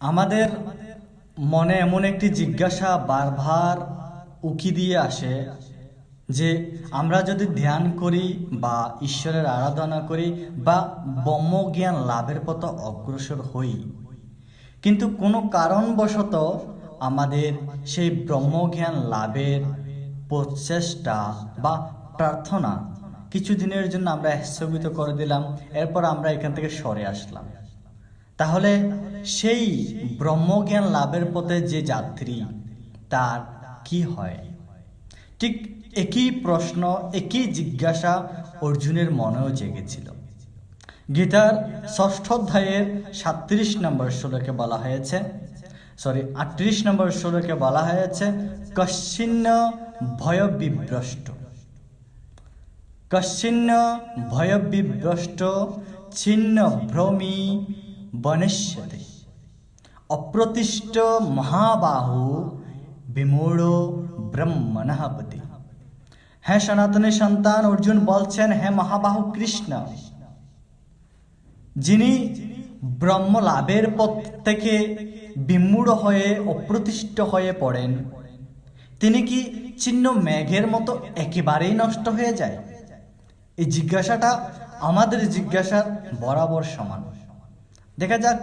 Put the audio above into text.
আমাদের মনে এমন একটি জিজ্ঞাসা বারবার উকি দিয়ে আসে যে আমরা যদি ধ্যান করি বা ঈশ্বরের আরাধনা করি বা ব্রহ্মজ্ঞান লাভের পথে অগ্রসর হই। কিন্তু কোনো কারণবশত আমাদের সেই ব্রহ্মজ্ঞান লাভের প্রচেষ্টা বা প্রার্থনা কিছুদিনের জন্য আমরা স্থগিত করে দিলাম, এরপর আমরা এখান থেকে সরে আসলাম। তাহলে সেই ব্রহ্মজ্ঞান লাভের পথে যে যাত্রী, তার কি হয়? ঠিক একই প্রশ্ন, একই জিজ্ঞাসা অর্জুনের মনেও জেগেছিল। গীতার ষষ্ঠ অধ্যায়ের সাত্রিশ নম্বর শ্লোকে বলা হয়েছে সরি আটত্রিশ নম্বর শ্লোকে বলা হয়েছে, কশ্চিন্ন ভয় বিভ্রষ্ট কশ্চিন্ন ভয় বিভ্রষ্ট ছিন্ন ভ্রমি বনেশ্যতে অপ্রতিষ্ঠ মহাবাহু বিমূঢ় ব্রহ্মণপতি হ্যাঁ সনাতনী সন্তান, অর্জুন বলছেন হ্যাঁ মহাবাহু কৃষ্ণ, যিনি ব্রহ্ম লাভের পথ থেকে বিমূঢ় হয়ে, অপ্রতিষ্ঠ হয়ে পড়েন, তিনি কি চিহ্ন মেঘের মতো একেবারেই নষ্ট হয়ে যায়? এই জিজ্ঞাসাটা আমাদের জিজ্ঞাসার বরাবর সমান। দেখা যাক।